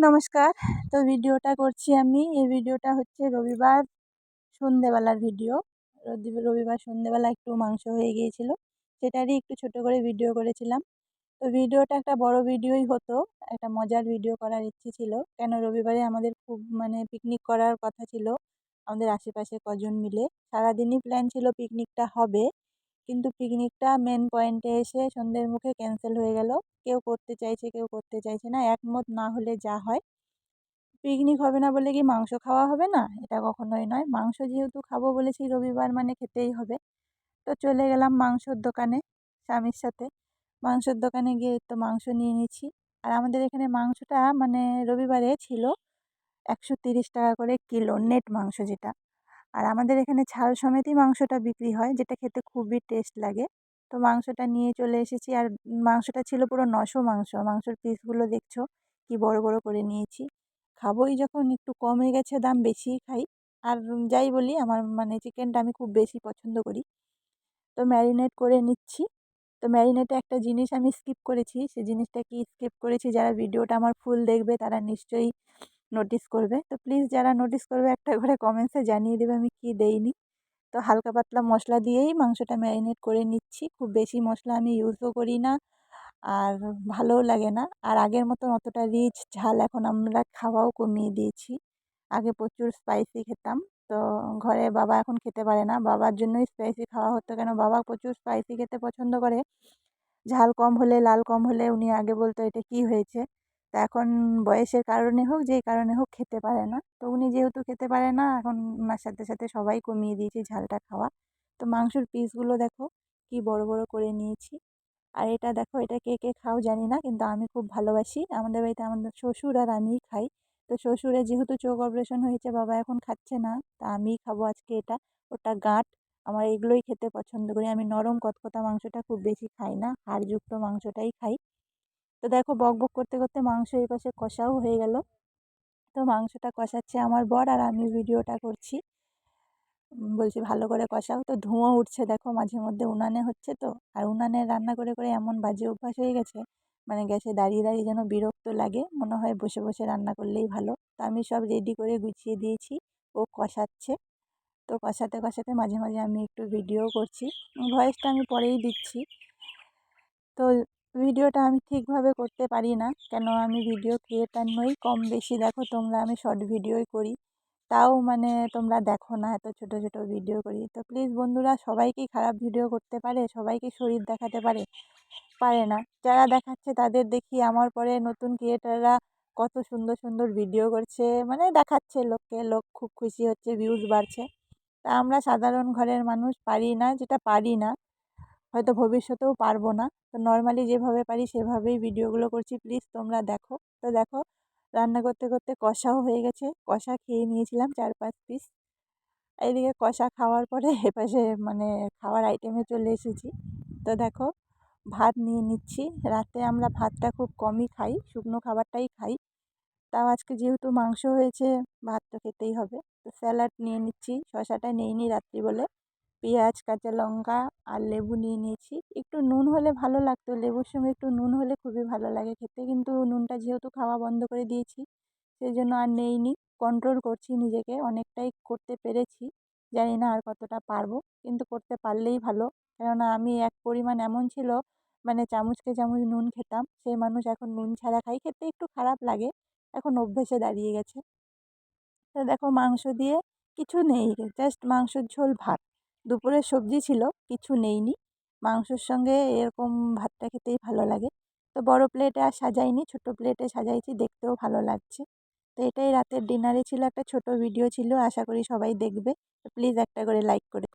নমস্কার। তো ভিডিওটা করছি আমি। এই ভিডিওটা হচ্ছে রবিবার সন্ধেবেলার ভিডিও। রবিবার সন্ধেবেলা একটু মাংস হয়ে গিয়েছিল। সেটারই একটু ছোট করে ভিডিও করেছিলাম। তো ভিডিওটা একটা বড় ভিডিওই হতো। একটা মজার ভিডিও করার ইচ্ছে ছিল। কেন রবিবারে আমাদের খুব মানে পিকনিক করার কথা ছিল। আমাদের আশেপাশে কজন মিলে। সারাদিনই প্ল্যান ছিল পিকনিকটা হবে। কিন্তু পিকনিকটা মেন পয়েন্টে এসে সন্ধ্যের মুখে ক্যান্সেল হয়ে গেল। কেউ করতে চাইছে, কেউ করতে চাইছে না, একমত না হলে যা হয়। পিকনিক হবে না বলে কি মাংস খাওয়া হবে না? এটা কখনোই নয়। মাংস যেহেতু খাব বলেছি রবিবার মানে খেতেই হবে। তো চলে গেলাম মাংসর দোকানে স্বামীর সাথে। মাংসর দোকানে গিয়ে তো মাংস নিয়ে নিচ্ছি আর আমাদের এখানে মাংসটা মানে রবিবারে ছিল একশো তিরিশ টাকা করে কিলো নেট মাংস যেটা। আর আমাদের এখানে ছাল সমেতই মাংসটা বিক্রি হয়, যেটা খেতে খুবই টেস্ট লাগে। তো মাংসটা নিয়ে চলে এসেছি আর মাংসটা ছিল পুরো নশো মাংস। মাংসর পিসগুলো দেখছ? কি বড় বড় করে নিয়েছি। খাবোই যখন একটু কমে গেছে, দাম বেশিই খাই। আর যাই বলি, আমার মানে চিকেনটা আমি খুব বেশি পছন্দ করি। তো ম্যারিনেট করে নিচ্ছি। তো ম্যারিনেটে একটা জিনিস আমি স্কিপ করেছি। সেই জিনিসটা কি স্কিপ করেছি, যারা ভিডিওটা আমার ফুল দেখবে, তারা নিশ্চয়ই নোটিস করবে। তো প্লিজ যারা নোটিস করবে একটা করে কমেন্টসে জানিয়ে দেবে আমি কি দেইনি। তো হালকা পাতলা মশলা দিয়েই মাংসটা ম্যারিনেট করে নিচ্ছি। খুব বেশি মশলা আমি ইউজও করি না। আর ভালোও লাগে না। আর আগের মতন অতটা রিচ ঝাল এখন আমরা খাওয়াও কমিয়ে দিয়েছি। আগে প্রচুর স্পাইসি খেতাম। তো ঘরে বাবা এখন খেতে পারে না। বাবার জন্যই স্পাইসি খাওয়া হতো কেন? বাবা প্রচুর স্পাইসি খেতে পছন্দ করে। ঝাল কম হলে, লাল কম হলে উনি আগে বলতো, এটা কী হয়েছে? তা এখন বয়সের কারণে হোক, যেই কারণে হোক খেতে পারে না। তো উনি যেহেতু খেতে পারে না, এখন ওনার সাথে সাথে সবাই কমিয়ে দিয়েছি ঝালটা খাওয়া। তো মাংসর পিসগুলো দেখো কি বড় বড় করে নিয়েছি। আর এটা দেখো, এটা কে কে খাও জানি না, কিন্তু আমি খুব ভালোবাসি। আমাদের বাড়িতে আমাদের শ্বশুর আর আমিই খাই। তো শ্বশুরের যেহেতু চোখ অপারেশন হয়েছে, বাবা এখন খাচ্ছে না, তা আমিই খাব আজকে এটা। ওটা গাঁট, আমার এগুলোই খেতে পছন্দ করি। আমি নরম কতকতা মাংসটা খুব বেশি খাই না, হাড়যুক্ত মাংসটাই খাই। তো দেখো বক বক করতে করতে মাংস এই পাশে কষাও হয়ে গেল। তো মাংসটা কষাচ্ছে আমার বর আর আমি ভিডিওটা করছি। বলছি ভালো করে কষাও। তো ধোঁয়া উঠছে দেখো মাঝে মধ্যে উনানে হচ্ছে তো। আর উনানে রান্না করে করে এমন বাজে অভ্যাস হয়ে গেছে মানে গ্যাসে দাঁড়িয়ে দাঁড়িয়ে যেন বিরক্ত লাগে। মনে হয় বসে বসে রান্না করলেই ভালো। তো আমি সব রেডি করে গুছিয়ে দিয়েছি। ও কষাচ্ছে। তো কষাতে কষাতে মাঝে মাঝে আমি একটু ভিডিও করছি। ভয়েসটা আমি পরেই দিচ্ছি। তো ভিডিওটা আমি ঠিকভাবে করতে পারি না। কেন? আমি ভিডিও ক্রিয়েটার নই, কম বেশি দেখো তোমরা, আমি শর্ট ভিডিওই করি। তাও মানে তোমরা দেখো না, এত ছোট ছোট ভিডিও করি। তো প্লিজ বন্ধুরা সবাই কি খারাপ ভিডিও করতে পারে সবাই কি শরীর দেখাতে পারে পারে না। যারা দেখাচ্ছে তাদের দেখি আমার পরে নতুন ক্রিয়েটাররা কত সুন্দর সুন্দর ভিডিও করছে। মানে দেখাচ্ছে লোককে, লোক খুব খুশি হচ্ছে ভিউজ বাড়ছে। তা আমরা সাধারণ ঘরের মানুষ পারি না, যেটা পারি না। হয়তো ভবিষ্যতেও পারব না। তো নর্মালি যেভাবে পারি সেভাবেই ভিডিওগুলো করছি। প্লিজ তোমরা দেখো। তো দেখো, রান্না করতে করতে কষাও হয়ে গেছে। কষা খেয়ে নিয়েছিলাম চার পাঁচ পিস এইদিকে কষা খাওয়ার পরে এপাশে মানে খাওয়ার আইটেমে চলে এসেছি। তো দেখো, ভাত নিয়ে নিচ্ছি। রাতে আমরা ভাতটা খুব কমই খাই, শুকনো খাবারটাই খাই। তাও আজকে যেহেতু মাংস হয়েছে, ভাত তো খেতেই হবে। তো স্যালাড নিয়ে নিচ্ছি, শশাটা নিইনি রাত্রি বলে। পেঁয়াজ, কাঁচা লঙ্কা আর লেবু নিয়ে নিয়েছি। একটু নুন হলে ভালো লাগতো, লেবুর সঙ্গে একটু নুন হলে খুবই ভালো লাগে খেতে। কিন্তু নুনটা যেহেতু খাওয়া বন্ধ করে দিয়েছি সেই জন্য আর নেইনি। কন্ট্রোল করছি নিজেকে, অনেকটাই করতে পেরেছি। জানি না আর কতটা পারব, কিন্তু করতে পারলেই ভালো। কেননা আমি এক পরিমাণ এমন ছিল মানে চামচকে চামচ নুন খেতাম, সেই মানুষ এখন নুন ছাড়া খাই খেতে একটু খারাপ লাগে, এখন অভ্যেসে দাঁড়িয়ে গেছে। তো দেখো মাংস দিয়ে কিছু নেই জাস্ট মাংসর ঝোল, ভাত। দুপুরের সবজি ছিল, কিছু নেইনি। মাংসর সঙ্গে এরকম ভাতটা খেতেই ভালো লাগে। তো বড় প্লেটে আর সাজাইনি, ছোট প্লেটে সাজাইছি, দেখতেও ভালো লাগছে। তো এটাই রাতের ডিনারে ছিল একটা ছোট ভিডিও ছিল, আশা করি সবাই দেখবে। প্লিজ একটা করে লাইক করে